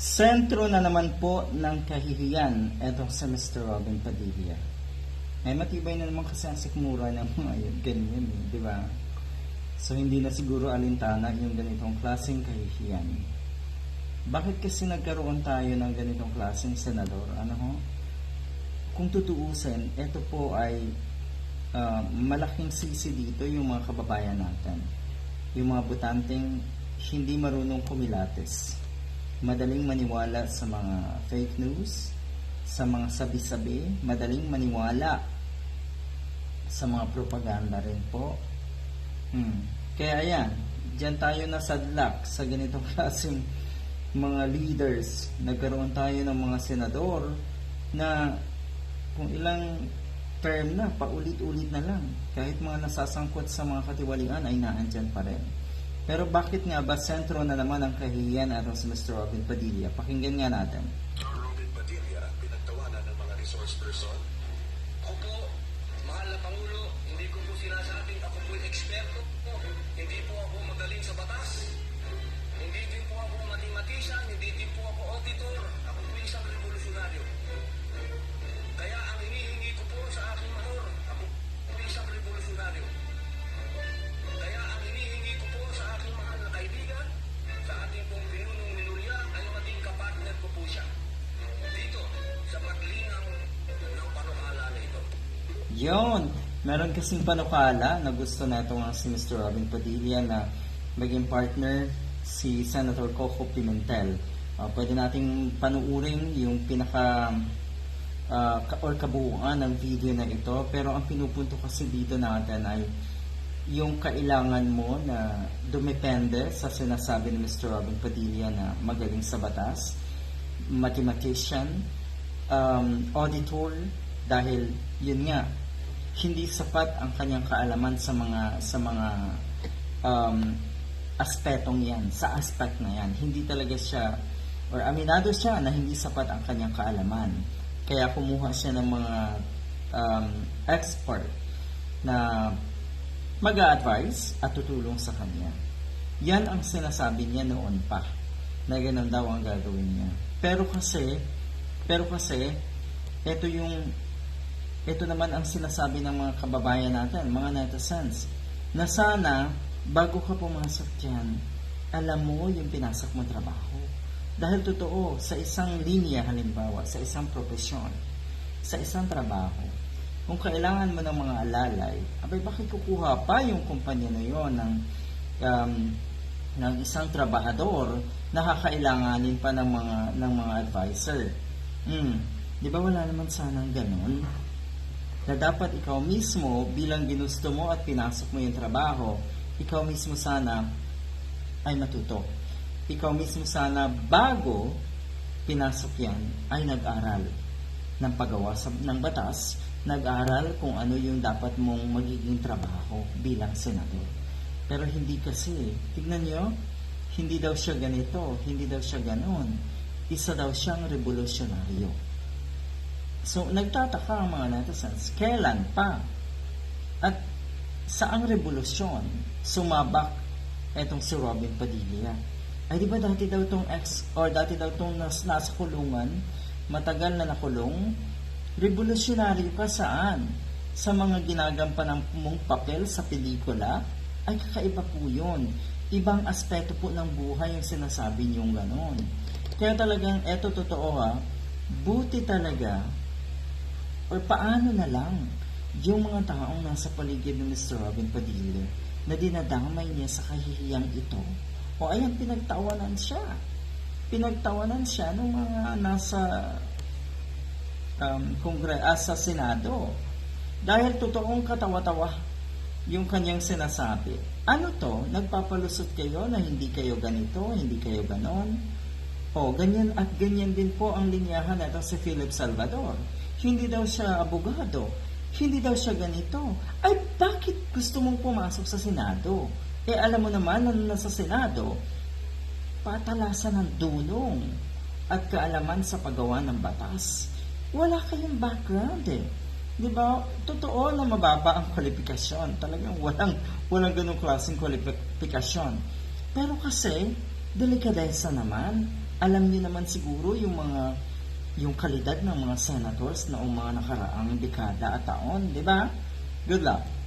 Sentro na naman po ng kahihiyan etong si Mr. Robin Padilla. Ay matibay na naman kasi ang sikmura ng mga yun, ganyan eh, di ba? So hindi na siguro alintana yung ganitong klaseng kahihiyan. Bakit kasi nagkaroon tayo ng ganitong klaseng senador? Ano ho? Kung tutuusin, ito po ay ah, malaking sisi dito yung mga kababayan natin. Yung mga butanteng hindi marunong kumilates. Madaling maniwala sa mga fake news, sa mga sabi-sabi, madaling maniwala sa mga propaganda rin po. Hmm. Kaya yan, dyan tayo nasadlak sa ganitong klaseng mga leaders. Nagkaroon tayo ng mga senador na kung ilang term na, paulit-ulit na lang. Kahit mga nasasangkot sa mga katiwalian ay naandyan pa rin. Pero bakit nga ba sentro na naman ang kahihiyan atong si Mr. Robin Padilla? Pakinggan nga natin. Robin Padilla, pinagtawanan ng mga resource person. Yon, meron kasing panukala na gusto na itong si Mr. Robin Padilla na maging partner si Senator Coco Pimentel. Ah, pwede nating panuurin yung pinaka ka- or kabuuan ng video na ito pero ang pinupunto kasi dito natin ay yung kailangan mo na dumepende sa sinasabi ni Mr. Robin Padilla na magaling sa batas, mathematician, um, auditor, dahil yun nga, hindi sapat ang kanyang kaalaman sa mga sa mga um, aspetong yan, sa aspect na yan. Hindi talaga siya, or aminado siya na hindi sapat ang kanyang kaalaman. Kaya kumuha siya ng mga um, expert na mag advise at tutulong sa kanya. Yan ang sinasabi niya noon pa na ganun daw ang gagawin niya. Pero kasi, pero kasi, ito yung, ito naman ang sinasabi ng mga kababayan natin, mga netizens, na sana, bago ka pumasok dyan, alam mo yung pinasok mo trabaho. Dahil totoo, sa isang linya halimbawa, sa isang profesyon, sa isang trabaho, kung kailangan mo ng mga alalay, abay bakit kukuha pa yung kumpanya na yon ng um, ng isang trabahador na kakailanganin pa ng mga ng mga advisor. Hmm, 'di ba wala naman sanang ganun? Na dapat ikaw mismo bilang ginusto mo at pinasok mo yung trabaho, ikaw mismo sana ay matuto. Ikaw mismo sana bago pinasok yan ay nag-aral ng paggawa sa, ng batas, nag-aral kung ano yung dapat mong magiging trabaho bilang senador. Pero hindi kasi. Tignan nyo, hindi daw siya ganito, hindi daw siya ganon. Isa daw siyang revolusyonaryo. So, nagtataka ang mga netizens, kailan pa? At saang revolusyon sumabak etong si Robin Padilla? Ay di ba dati daw tong ex, or dati daw tong nas, nasa kulungan, matagal na nakulong, revolusyonaryo ka saan? Sa mga ginagampan mong papel sa pelikula, ay kakaiba po yun. Ibang aspeto po ng buhay yung sinasabi niyong ganon. Kaya talagang, eto totoo ha, buti talaga, or paano na lang, yung mga taong nasa paligid ni Mr. Robin Padilla na dinadamay niya sa kahihiyang ito. O ayan, pinagtawanan siya. Pinagtawanan siya ng mga nasa um, kongre ah, sa Senado. Dahil totoong katawa-tawa yung kanyang sinasabi. Ano to? Nagpapalusot kayo na hindi kayo ganito, hindi kayo ganon? O, ganyan at ganyan din po ang linyahan na si Philip Salvador. Hindi daw siya abogado. Hindi daw siya ganito. Ay, bakit gusto mong pumasok sa Senado? Eh, alam mo naman na nasa Senado, patalasan ng dunong at kaalaman sa paggawa ng batas. Wala kayong background eh. Di ba? Totoo na mababa ang kwalifikasyon. Talagang walang, walang ganong klaseng kwalifikasyon. Pero kasi, delikadesa naman. alam niyo naman siguro yung mga yung kalidad ng mga senators na mga nakaraang dekada at taon, di ba? Good luck.